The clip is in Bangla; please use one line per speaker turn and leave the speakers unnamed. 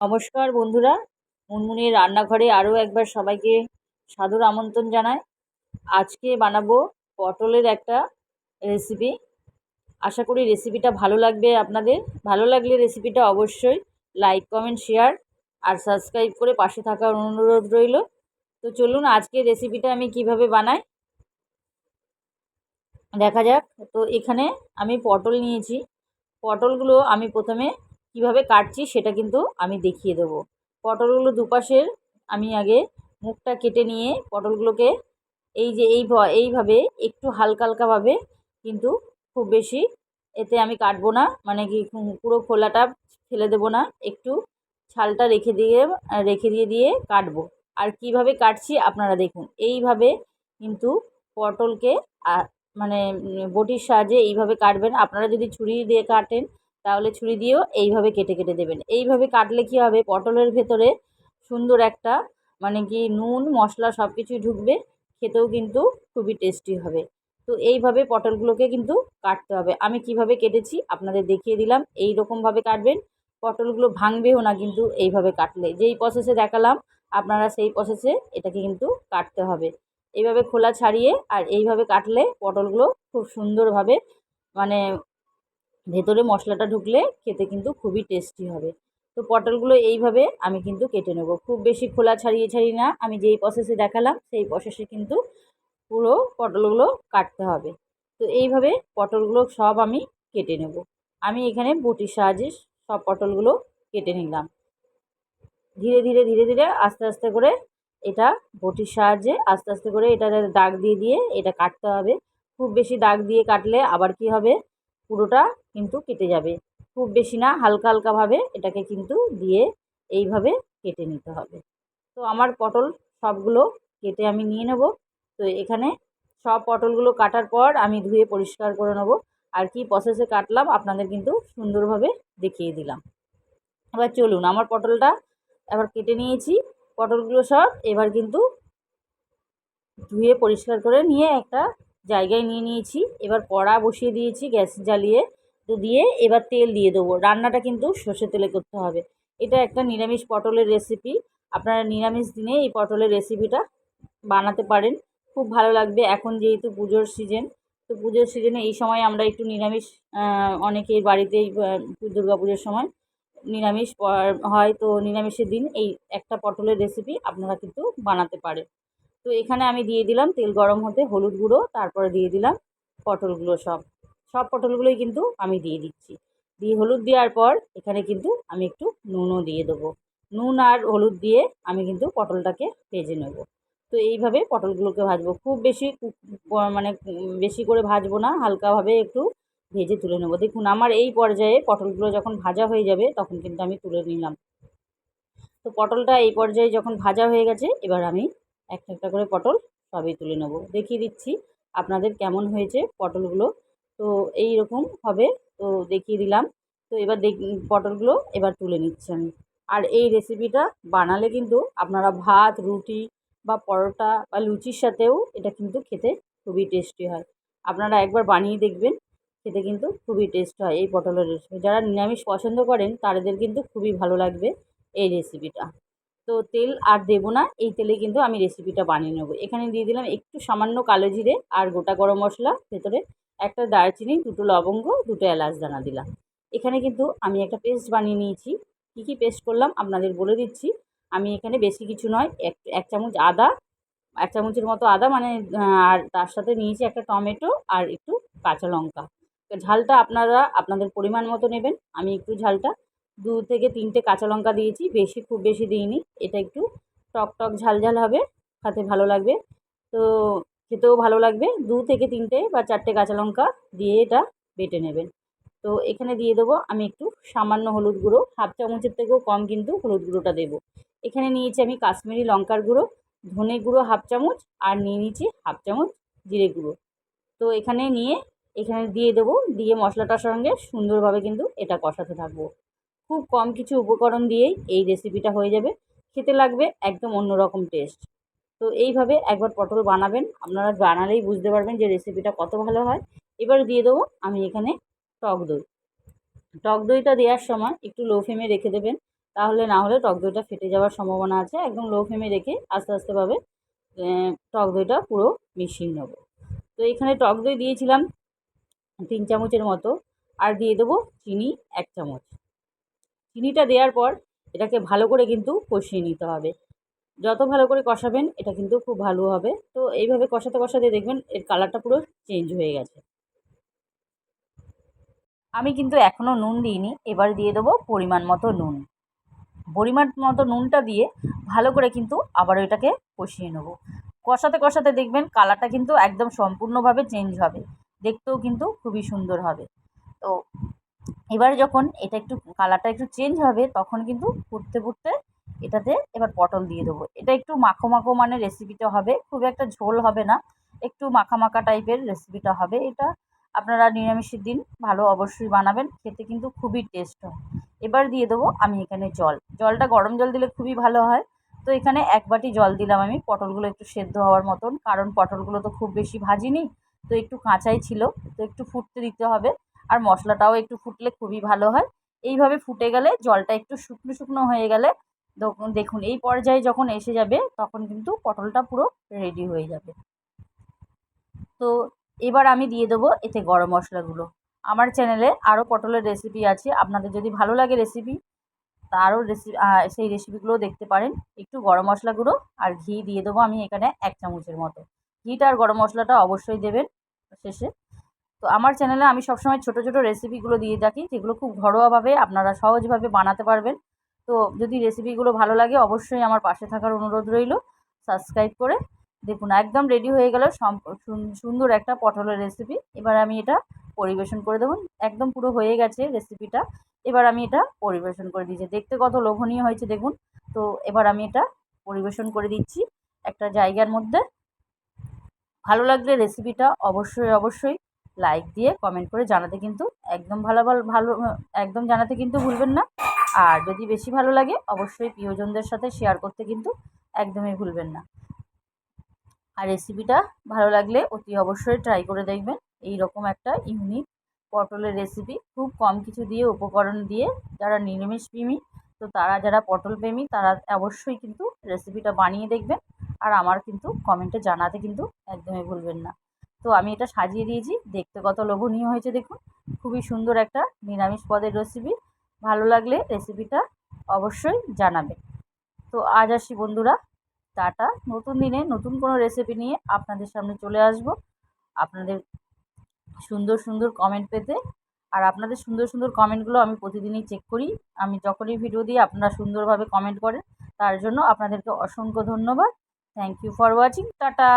নমস্কার বন্ধুরা। মুনমুনির রান্নাঘরে আরও একবার সবাইকে সাদর আমন্ত্রণ জানাই। আজকে বানাবো পটলের একটা রেসিপি আশা করি রেসিপিটা ভালো লাগবে আপনাদের। ভালো লাগলে রেসিপিটা অবশ্যই লাইক কমেন্ট শেয়ার আর সাবস্ক্রাইব করে পাশে থাকার অনুরোধ রইল। তো চলুন আজকে রেসিপিটা আমি কীভাবে বানাই? দেখা যাক। তো এখানে আমি পটল নিয়েছি। পটলগুলো আমি প্রথমে কীভাবে কাটছি সেটা কিন্তু আমি দেখিয়ে দেবো। পটলগুলো দুপাশের আমি আগে মুখটা কেটে নিয়ে পটলগুলোকে এই যে এই এইভাবে একটু হালকা হালকাভাবে কিন্তু খুব বেশি এতে আমি কাটবো না। মানে কি পুরো খোলাটা ফেলে দেবো না। একটু ছালটা রেখে দিয়ে রেখে দিয়ে দিয়ে কাটবো। আর কীভাবে কাটছি আপনারা দেখুন। এইভাবে কিন্তু পটলকে মানে বটির সাহায্যে এইভাবে কাটবেন। আপনারা যদি ছুরি দিয়ে কাটেন তাহলে ছুরি দিয়েও এইভাবে কেটে কেটে দেবেন। এইভাবে কাটলে কী হবে? পটলের ভেতরে সুন্দর একটা মানে কি নুন, মশলা সব কিছুই ঢুকবে, খেতেও কিন্তু খুবই টেস্টি হবে। তো এইভাবে পটলগুলোকে কিন্তু কাটতে হবে। আমি কীভাবে কেটেছি আপনাদের দেখিয়ে দিলাম। এই রকমভাবে কাটবেন। পটলগুলো ভাঙবেও না কিন্তু এইভাবে কাটলে। যেই প্রসেসে দেখালাম, আপনারা সেই প্রসেসে এটাকে কিন্তু কাটতে হবে। এইভাবে খোলা ছাড়িয়ে আর এইভাবে কাটলে পটলগুলো খুব সুন্দরভাবে মানে ভেতরে মশলাটা ঢুকলে খেতে কিন্তু খুবই টেস্টি হবে। তো পটলগুলো এইভাবে আমি কিন্তু কেটে নেব। খুব বেশি খোলা ছাড়িয়ে ছাড়িয়ে না, আমি যেই প্রসেসে দেখালাম, সেই প্রসেসে কিন্তু পুরো পটলগুলো কাটতে হবে। তো এইভাবে পটলগুলো সব আমি কেটে নেব। আমি এখানে বটির সাহায্যে সব পটলগুলো কেটে নিলাম। ধীরে ধীরে ধীরে ধীরে আস্তে আস্তে করে এটা বটির সাহায্যে আস্তে আস্তে করে এটা দাগ দিয়ে দিয়ে এটা কাটতে হবে। খুব বেশি দাগ দিয়ে কাটলে আবার কি হবে? পুরোটা কিন্তু কেটে যাবে। খুব বেশি না, হালকা হালকাভাবে এটাকে কিন্তু দিয়ে এইভাবে কেটে নিতে হবে। তো আমার পটল সবগুলো কেটে আমি নিয়ে নেব। তো এখানে সব পটলগুলো কাটার পর আমি ধুয়ে পরিষ্কার করে নেব। আর কি প্রসেসে কাটলাম আপনাদের কিন্তু সুন্দরভাবে দেখিয়ে দিলাম। এবার চলুন, আমার পটলটা এবার কেটে নিয়েছি। পটলগুলো সব এবার কিন্তু ধুয়ে পরিষ্কার করে নিয়ে একটা জায়গায় নিয়ে নিয়েছি। এবার কড়া বসিয়ে দিয়েছি গ্যাস জ্বালিয়ে। তো দিয়ে এবার তেল দিয়ে দেবো। রান্নাটা কিন্তু সর্ষে তেলে করতে হবে। এটা একটা নিরামিষ পটলের রেসিপি আপনারা নিরামিষ দিনে এই পটলের রেসিপিটা বানাতে পারেন। খুব ভালো লাগবে। এখন যেহেতু পুজোর সিজন তো পুজোর সিজনে এই সময় আমরা একটু নিরামিষ অনেকের বাড়িতেই দুর্গা পুজোর সময় নিরামিষ হয়। তো নিরামিষের দিন এই একটা পটলের রেসিপি আপনারা কিন্তু বানাতে পারেন। তো এখানে আমি দিয়ে দিলাম তেল গরম হতে হলুদ গুঁড়ো, তারপরে দিয়ে দিলাম পটলগুলো সব। সব পটলগুলোই কিন্তু আমি দিয়ে দিচ্ছি। দিয়ে হলুদ দেওয়ার পর এখানে কিন্তু আমি একটু নুনও দিয়ে দেবো। নুন আর হলুদ দিয়ে আমি কিন্তু পটলটাকে ভেজে নেব। তো এইভাবে পটলগুলোকে ভাজবো। খুব বেশি মানে বেশি করে ভাজবো না, হালকাভাবে একটু ভেজে তুলে নেব। দেখুন, আমার এই পর্যায়ে পটলগুলো যখন ভাজা হয়ে যাবে তখন কিন্তু আমি তুলে নিলাম। তো পটলটা এই পর্যায়ে যখন ভাজা হয়ে গেছে, এবার আমি একটা একটা করে পটল সবই তুলে নেব। দেখিয়ে দিচ্ছি আপনাদের কেমন হয়েছে পটলগুলো। তো এই রকম হবে, তো দেখিয়ে দিলাম। তো এবার দেখ, পটলগুলো এবার তুলে নিচ্ছি আমি। আর এই রেসিপিটা বানালে কিন্তু আপনারা ভাত, রুটি বা পরোটা বা লুচির সাথেও এটা কিন্তু খেতে খুবই টেস্টি হয়। আপনারা একবার বানিয়ে দেখবেন, খেতে কিন্তু খুবই টেস্ট হয় এই পটলের রেসিপি যারা নিরামিষ পছন্দ করেন, তাদের কিন্তু খুবই ভালো লাগবে এই রেসিপিটা তো তেল আর দেবো না, এই তেলে কিন্তু আমি রেসিপিটা বানিয়ে নেব। এখানে দিয়ে দিলাম একটু সামান্য কালো জিরে আর গোটা গরম মশলা, ভেতরে একটা দারচিনি, দুটো লবঙ্গ, দুটো এলাচ দানা দিলাম। এখানে কিন্তু আমি একটা পেস্ট বানিয়ে নিয়েছি। কী কী পেস্ট করলাম আপনাদের বলে দিচ্ছি। আমি এখানে বেশি কিছু নয়, এক এক চামচ আদা, এক চামচের মতো আদা মানে আর তার সাথে নিয়েছি একটা টমেটো আর একটু কাঁচা লঙ্কা। ঝালটা আপনারা, আপনাদের পরিমাণ মতো নেবেন। আমি একটু ঝালটা দু থেকে তিনটে কাঁচা লঙ্কা দিয়েছি, বেশি খুব বেশি দিইনি। এটা একটু টক টক ঝাল ঝাল হবে, খেতে ভালো লাগবে। তো খেতেও ভালো লাগবে। দু থেকে তিনটে বা চারটে কাঁচা লঙ্কা দিয়ে এটা বেটে নেবেন। তো এখানে দিয়ে দেবো আমি একটু সামান্য হলুদ গুঁড়ো, হাফ চামচের থেকেও কম কিন্তু হলুদ গুঁড়োটা দেবো। এখানে নিয়েছি আমি কাশ্মীরি লঙ্কার গুঁড়ো, ধনে গুঁড়ো হাফ চামচ আর নিয়ে নিয়েছি হাফ চামচ জিরে গুঁড়ো। তো এখানে নিয়ে এখানে দিয়ে দেবো, দিয়ে মশলাটার সঙ্গে সুন্দরভাবে কিন্তু এটা কষাতে থাকব। খুব কম কিছু উপকরণ দিয়েই এই রেসিপিটা হয়ে যাবে। খেতে লাগবে একদম অন্যরকম টেস্ট তো এইভাবে একবার পটল বানাবেন। আপনারা বানালেই বুঝতে পারবেন যে রেসিপিটা কত ভালো হয়। এবার দিয়ে দেবো আমি এখানে টক দই। টক দইটা দেওয়ার সময় একটু লো ফ্লেমে রেখে দেবেন। তাহলে না হলে টক দইটা ফেটে যাওয়ার সম্ভাবনা আছে। একদম লো ফ্লেমে রেখে আস্তে আস্তেভাবে টক দইটা পুরো মিশিয়ে নেব। তো এখানে টক দই দিয়েছিলাম তিন চামচের মতো। আর দিয়ে দেবো চিনি এক চামচ। চিনিটা দেওয়ার পর এটাকে ভালো করে কিন্তু কষিয়ে নিতে হবে। যত ভালো করে কষাবেন, এটা কিন্তু খুব ভালো হবে। তো এইভাবে কষাতে কষাতে দেখবেন এর কালারটা পুরো চেঞ্জ হয়ে গেছে। আমি কিন্তু এখনও নুন দিইনি, এবার দিয়ে দেবো পরিমাণ মতো নুন। পরিমাণ মতো নুনটা দিয়ে ভালো করে কিন্তু আবার এটাকে কষিয়ে নেব। কষাতে কষাতে দেখবেন কালারটা কিন্তু একদম সম্পূর্ণভাবে চেঞ্জ হবে। দেখতেও কিন্তু খুবই সুন্দর হবে। তো এবার যখন এটা একটু কালারটা একটু চেঞ্জ হবে, তখন কিন্তু ফুটতে ফুটতে এটাতে এবার পটল দিয়ে দেবো। এটা একটু মাখো মাখো মানে রেসিপিটা হবে, খুব একটা ঝোল হবে না, একটু মাখা মাখা টাইপের রেসিপিটা হবে। এটা আপনারা নিরামিষের দিন ভালো অবশ্যই বানাবেন, খেতে কিন্তু খুবই টেস্ট হয়। এবার দিয়ে দেবো আমি এখানে জল। জলটা গরম জল দিলে খুবই ভালো হয়। তো এখানে এক বাটি জল দিলাম আমি, পটলগুলো একটু সেদ্ধ হওয়ার মতন, কারণ পটলগুলো তো খুব বেশি ভাজিনি, তো একটু কাঁচাই ছিল, তো একটু ফুটতে দিতে হবে। আর মশলাটাও একটু ফুটলে খুবই ভালো হয়। এইভাবে ফুটে গেলে জলটা একটু শুকনো শুকনো হয়ে গেলে দেখুন এই পর্যায়ে যখন এসে যাবে তখন কিন্তু পটলটা পুরো রেডি হয়ে যাবে। তো এবার আমি দিয়ে দেবো এতে গরম মশলাগুলো। আমার চ্যানেলে আরও পটলের রেসিপি আছে, আপনাদের যদি ভালো লাগে রেসিপি তা আরও রেসিপি সেই রেসিপিগুলোও দেখতে পারেন। একটু গরম মশলা গুঁড়ো আর ঘি দিয়ে দেবো আমি এখানে এক চামচের মতো। ঘিটা আর গরম মশলাটা অবশ্যই দেবেন শেষে। তো আমার চ্যানেলে আমি সবসময় ছোটো ছোটো রেসিপিগুলো দিয়ে থাকি, যেগুলো খুব ঘরোয়াভাবে আপনারা সহজভাবে বানাতে পারবেন। তো যদি রেসিপিগুলো ভালো লাগে, অবশ্যই আমার পাশে থাকার অনুরোধ রইল। সাবস্ক্রাইব করে দেখুন, একদম রেডি হয়ে গেল সুন্দর একটা পটলের রেসিপি এবার আমি এটা পরিবেশন করে দেবো। একদম পুরো হয়ে গেছে রেসিপিটা এবার আমি এটা পরিবেশন করে দিয়েছি দেখতে কত লোভনীয় হয়েছে দেখুন। তো এবার আমি এটা পরিবেশন করে দিচ্ছি। একটা জায়গার মধ্যে। ভালো লাগলে রেসিপিটা অবশ্যই অবশ্যই লাইক দিয়ে কমেন্ট করে জানাতে কিন্তু একদম ভালো ভালো ভালো, একদম জানাতে কিন্তু ভুলবেন না। আর যদি বেশি ভালো লাগে, অবশ্যই প্রিয়জনদের সাথে শেয়ার করতে কিন্তু একদমই ভুলবেন না। আর রেসিপিটা ভালো লাগলে অতি অবশ্যই ট্রাই করে দেখবেন। এই রকম একটা ইউনিক পটলের রেসিপি খুব কম কিছু দিয়ে, উপকরণ দিয়ে যারা নিরামিষ প্রেমী, তো তারা যারা পটল প্রেমী, তারা অবশ্যই কিন্তু রেসিপিটা বানিয়ে দেখবেন। আর আমার কিন্তু কমেন্টে জানাতে কিন্তু একদমই ভুলবেন না। তো আমি এটা সাজিয়ে দিয়েছি। দেখতে কত লোভনীয় হয়েছে দেখুন। খুবই সুন্দর একটা নিরামিষ পদের রেসিপি ভালো লাগলে রেসিপিটা অবশ্যই জানাবেন তো আজ আসি বন্ধুরা। টাটা। নতুন দিনে নতুন কোনো রেসিপি নিয়ে আপনাদের সামনে চলে আসব। আপনাদের সুন্দর সুন্দর কমেন্ট পেতে। আর আপনাদের সুন্দর সুন্দর কমেন্টগুলো আমি প্রতিদিনই চেক করি। আমি যখনই ভিডিও দিই, আপনারা সুন্দরভাবে কমেন্ট করেন। তার জন্য আপনাদেরকে অসংখ্য ধন্যবাদ। Thank you for watching tata.